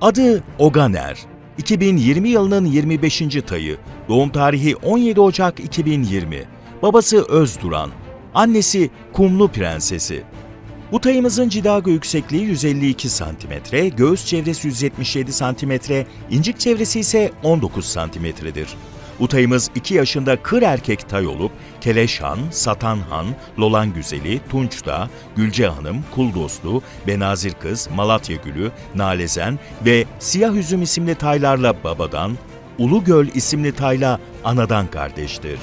Adı Oganer. 2020 yılının 25. tayı. Doğum tarihi 17 Ocak 2020. Babası Özduran. Annesi Kumlu Prensesi. Bu tayımızın cidago yüksekliği 152 cm, göğüs çevresi 177 cm, incik çevresi ise 19 cm'dir. Bu tayımız 2 yaşında kır erkek tay olup Keleşhan, Satanhan, Lolan Güzeli, Tunçda, Gülce Hanım, Kuldoslu, Benazir Kız, Malatya Gülü, Nalezen ve Siyah Üzüm isimli taylarla babadan, Ulugöl isimli tayla anadan kardeştir.